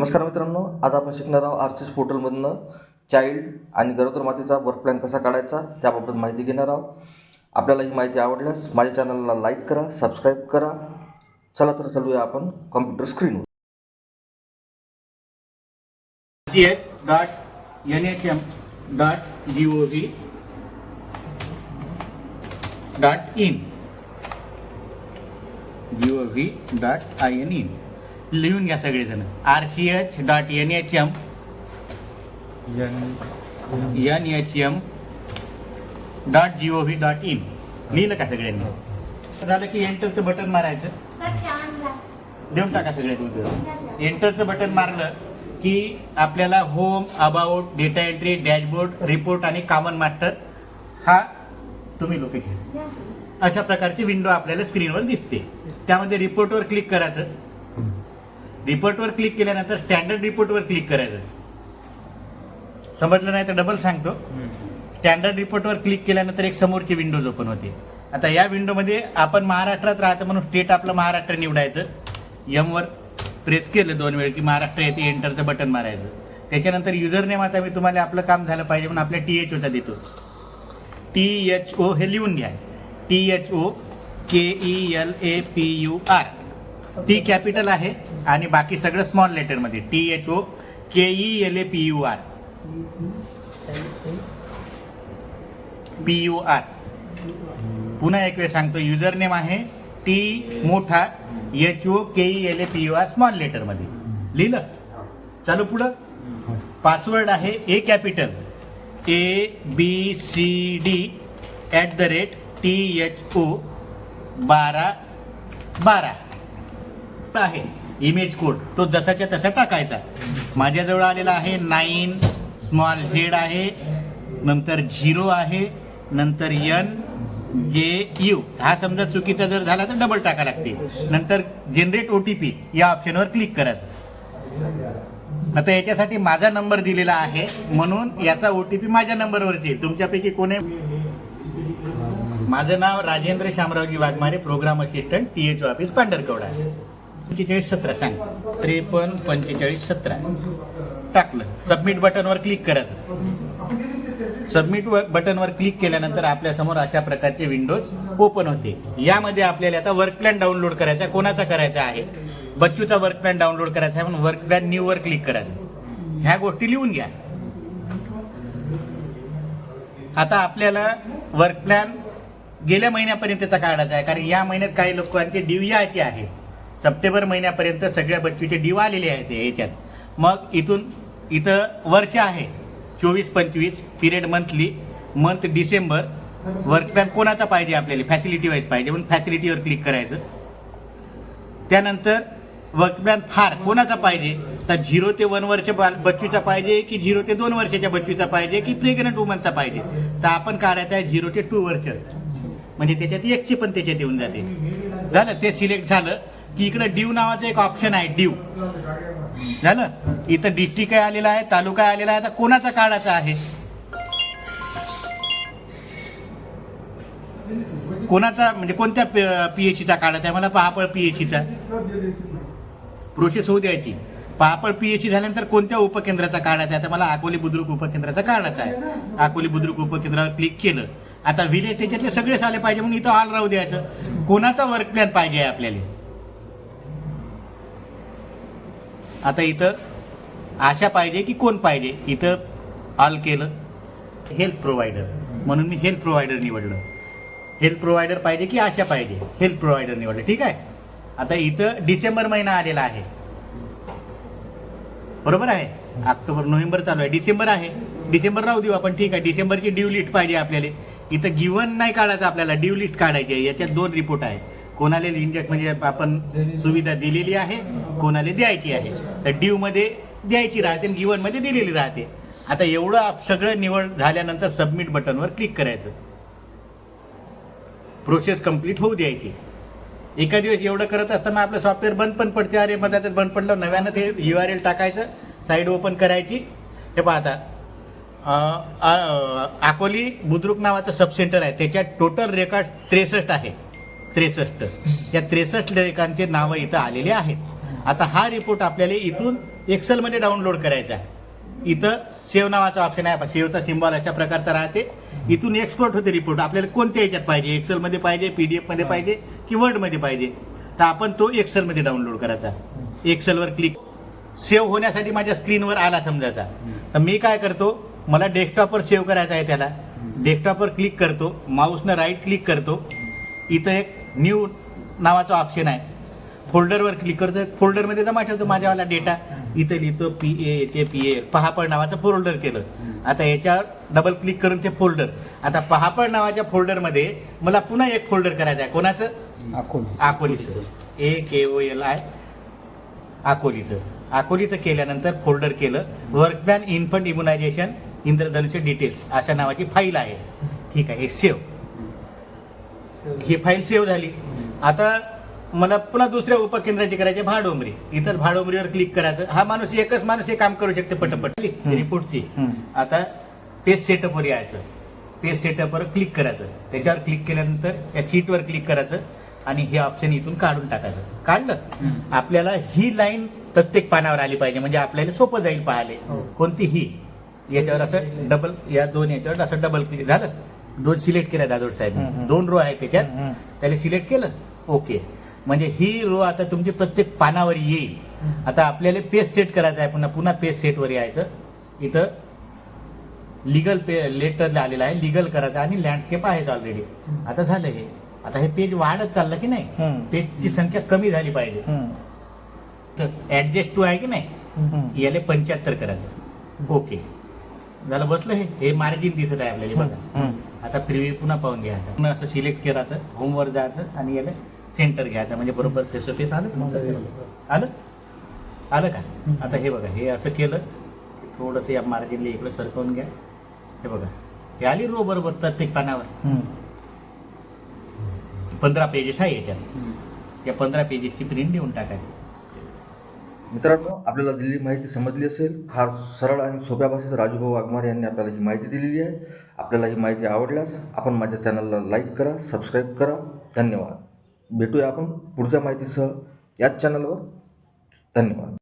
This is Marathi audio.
नमस्कार मित्रांनो आज आपण शिकणार आहोत आर्चिस पोर्टलमधनं चाइल्ड आणि गरोदर मातेचा वर्क प्लॅन कसा काढायचा त्याबाबत माहिती घेणार आहोत. आपल्याला ही माहिती आवडल्यास माझ्या चॅनलला लाईक करा सबस्क्राईब करा. चला तर चालूया आपण कम्प्युटर स्क्रीनवर C H dot N H M dot G O V dot in. G O V dot I N in. लिहून घ्या सगळेजण. R C H dot N H M N H M dot G O V dot in लिहिलं का सगळ्यांनी? झालं की एंटरचं बटन मारायचं. देऊन टाका सगळ्या एंटरचं बटन मारलं की आपल्याला home about data entry dashboard report आणि कॉमन मास्टर हा तुम्ही लोक घ्या. अशा प्रकारची विंडो आपल्याला स्क्रीनवर दिसते. त्यामध्ये रिपोर्टवर क्लिक करायचं. रिपोर्टवर क्लिक केल्यानंतर स्टँडर्ड रिपोर्टवर क्लिक करायचं. समजलं नाही तर डबल सांगतो. स्टँडर्ड रिपोर्टवर क्लिक केल्यानंतर एक समोरची विंडोज ओपन होते. आता या विंडोमध्ये आपण महाराष्ट्रात राहतो म्हणून स्टेट आपलं महाराष्ट्र निवडायचं. यमवर प्रेस केलं दोन वेळ की महाराष्ट्र येते एंटरचं बटन मारायचं. त्याच्यानंतर युजर नेम आता मी तुम्हाला आपलं काम झालं पाहिजे म्हणून आपल्या टी एच ओचा देतो. टी एच ओ हे लिहून घ्या. T H O K E L A P U R T capital आहे आणि बाकी सगळं small लेटरमध्ये T H O K E L A P U R P U R पुन्हा एक वेळ सांगतो. युजर नेम आहे टी मोठा H O K E L A P U R small लेटरमध्ये लिहिलं? चालू पुढं? पासवर्ड आहे A capital A B C D at the rate T H O बारा बारा. आहे इमेज कोड तो जसाच्या तसा टाकायचा. माझ्याजवळ आलेला आहे नाईन स्मॉल झेड आहे नंतर झिरो आहे नंतर यन जे यू हा समजा चुकीचा जर झाला तर डबल टाका लागते नंतर जनरेट ओ टी पी या ऑप्शनवर क्लिक करायचं आता याच्यासाठी माझा नंबर दिलेला आहे म्हणून याचा ओ टी पी माझ्या नंबरवरच येईल. तुमच्यापैकी कोणी माझं नाव Rajendra Shamraoji Waghmare program assistant T H office Pandharkavda. पंचेचाळीस सतरा सांग. त्रेपन्न पंचेचाळीस सतरा. टाकलं. सबमिट बटनवर क्लिक करायचं सबमिट बटनवर क्लिक केल्यानंतर आपल्यासमोर अशा प्रकारचे विंडोज ओपन होते. यामध्ये आपल्याला आता वर्क प्लॅन डाउनलोड करायचा आहे. कोणाचा करायचा आहे? बच्चूचा वर्क प्लॅन डाउनलोड करायचा आहे म्हणून वर्क प्लॅन न्यू वर क्लिक करायचं ह्या गोष्टी लिहून घ्या. आता आपल्याला वर्क प्लॅन गेल्या महिन्यापर्यंतचा काढायचा आहे. कारण या महिन्यात काही लोकांचे ड्यू यायचे आहे. सप्टेंबर महिन्यापर्यंत सगळ्या बच्चूचे ड्यू आलेले आहेत याच्यात. मग इथून इथं वर्ष आहे. चोवीस पंचवीस period monthly month December. Work plan कोणाचा पाहिजे आपल्याला? फॅसिलिटी वाईज पाहिजे. म्हणून फॅसिलिटीवर क्लिक करायचं. त्यानंतर वर्क प्लॅन फार कोणाचा पाहिजे? तर झिरो ते वन वर्ष बा- बच्चूचा पाहिजे की झिरो ते दोन वर्षाच्या बच्चूचा पाहिजे की प्रेग्नंट वुमनचा पाहिजे? तर आपण काढायचा आहे झिरो ते टू वर्ष. म्हणजे त्याच्यात एकशे पण त्याच्यात येऊन जाते. झालं? ते सिलेक्ट झालं. की इकडे डीव नावाचं एक ऑप्शन आहे डीव. झालं? इथं डिस्ट्रिक्ट काय आलेला आहे तालुका आलेला आहे आता कोणाचा काढायचा आहे? कोणाचा म्हणजे कोणत्या पीएचसीचा काढायचा आहे? मला पहापळ पीएचसीचा प्रोसेस होऊ द्यायची. पहापळ पीएचसी झाल्यानंतर कोणत्या उपकेंद्राचा काढायचा आहे? आता मला अकोली बुद्रुक उपकेंद्राचा काढायचा आहे. अकोली बुद्रुक उपकेंद्रावर क्लिक केलं. आता विलेज त्याच्यातले सगळेच आले पाहिजे म्हणून इथं ऑल राहू द्यायचं. कोणाचा वर्क प्लॅन पाहिजे आहे आपल्याला? आता इथं आशा पाहिजे की कोण पाहिजे? इथं ऑल केलं. हेल्थ प्रोव्हायडर म्हणून मी हेल्थ प्रोव्हायडर निवडलं. हेल्थ प्रोव्हायडर पाहिजे की आशा पाहिजे? हेल्थ प्रोव्हायडर निवडलं. ठीक आहे? आता इथं डिसेंबर महिना आलेला आहे. बरोबर आहे? ऑक्टोबर नोव्हेंबर चालू आहे. डिसेंबर आहे. डिसेंबर राहू देऊ आपण. ठीक आहे. डिसेंबरची ड्यू लिस्ट पाहिजे आपल्याला. इथं गिवन नाही काढायचं आपल्याला. ड्यू लिस्ट काढायची आहे. याच्यात दोन रिपोर्ट आहे कोणाला इंजेक्ट म्हणजे आपण सुविधा दिलेली आहे? कोणाला द्यायची आहे? तर ड्यूमध्ये द्यायची राहते आणि e गिवनमध्ये दिलेली राहते. आता एवढं आप- सगळं निवड झाल्यानंतर सबमिट बटनवर क्लिक करायचं. प्रोसेस कंप्लीट होऊ द्यायची. एका दिवस एवढं करत असताना आपलं सॉफ्टवेअर बंद पण पडते. अरे मधात बंद पडलं. नव्यानं ते यू आर एल टाकायचं. साईड ओपन करायची. हे पाहता अकोली बुद्रुक नावाचं सब सेंटर आहे. त्याच्यात टोटल रेकॉर्ड त्रेसष्ट आहे. त्रेसष्ट. या त्रेसष्ट रेकांचे नावं इथं आलेले आहेत. आता हा रिपोर्ट आपल्याला इथून एक्सेलमध्ये डाउनलोड करायचा आहे. इथं सेव नावाचा ऑप्शन आहे. सेव्हचा सिम्बॉल अशा प्रकारचा राहते. इथून एक्सपोर्ट होते रिपोर्ट आपल्याला कोणत्या याच्यात पाहिजे? एक्सेलमध्ये पाहिजे पीडीएफमध्ये पाहिजे की वर्डमध्ये पाहिजे? तर आपण तो एक्सेलमध्ये डाउनलोड करायचा. एक्सेलवर क्लिक सेव्ह होण्यासाठी माझ्या स्क्रीनवर आला समजायचा. तर मी काय करतो? मला डेस्कटॉपवर सेव्ह करायचा आहे त्याला. डेस्कटॉपवर क्लिक करतो. माऊसनं राईट क्लिक करतो. इथं एक न्यू नावाचा ऑप्शन आहे. फोल्डरवर क्लिक करतो फोल्डरमध्ये जमा ठेवतो माझ्यावाला डेटा इथं लिहितो P A H P A Pahapal नावाचं फोल्डर केलं. आता याच्यावर डबल क्लिक करून ते फोल्डर आता पहापळ नावाच्या फोल्डरमध्ये मला पुन्हा एक फोल्डर करायचं आहे. कोणाचं? अकोलीचं. A K O L I अकोलीचं. अकोलीचं केल्यानंतर फोल्डर केलं. Work plan infant immunization Indradhanush details अशा नावाची फाईल आहे. ठीक आहे हे सेव्ह ही फाईल सेव्ह झाली. आता मला पुन्हा दुसऱ्या उपकेंद्राची करायची भाडोमरी इतर भाडोमरीवर क्लिक करायचं. हा माणूस एकच माणूस हे काम करू शकते पटपट. रिपोर्टची आता पेज सेटअपवर यायचं. पेज सेटअपवर क्लिक करायचं. त्याच्यावर क्लिक केल्यानंतर या शीटवर क्लिक करायचं आणि हे ऑप्शन इथून काढून टाकायचं. काढलं? आपल्याला ही लाईन प्रत्येक पानावर आली पाहिजे. म्हणजे आपल्याला सोपं जाईल पाहायला. हो. कोणती ही? याच्यावर असं डबल या दोन याच्यावर असं डबल क्लिक झालं? दोन सिलेक्ट केल्या दादोड साहेब. दोन रो आहे त्याच्यात. त्याला सिलेक्ट केलं? ओके. म्हणजे ही रो आता तुमची प्रत्येक पानावर येईल. आता आपल्याला पेज सेट करायचं आहे पुन्हा पुन्हा पेज सेटवर यायचं. इथं लिगल पे लेटर आलेलं आहे लिगल करायचं आणि लँडस्केप आहेच ऑलरेडी आता झालं हे. आता हे पेज वाढत चाललं की नाही. पेजची संख्या कमी झाली पाहिजे. तर ऍडजस्ट टू आहे की नाही? याला पंच्याहत्तर करायचं. ओके झालं बसलं हे? हे मार्जिन दिसत आहे आपल्याला बघा. आता प्रिव्ह्यू पुन्हा पाहून घ्यायचं पुन्हा असं सिलेक्ट करायचं होमवर जायचं आणि याला सेंटर घ्यायचं. म्हणजे बरोबर तसं तेच आलं? आलं. आलं? का? आता हे बघा हे असं केलं. थोडंसं या मार्जिनला इकडे सरकवून घ्या. हे बघा. हे आली रो बरोबर प्रत्येक पानावर? पंधरा पेजेस आहे याच्यात. या पंधरा पेजेसची प्रिंट देऊन टाकायची. मित्रांनो आपल्याला दिलेली माहिती समजली असेल. फार सरळ आणि सोप्या भाषेत राजूभाऊ वाघमारे यांनी आपल्याला ही माहिती दिलेली आहे. आपल्याला ही माहिती आवडल्यास आपण माझ्या चॅनलला लाईक करा सबस्क्राईब करा. धन्यवाद. भेटूया आपण पुढच्या माहितीसह याच चॅनलवर धन्यवाद.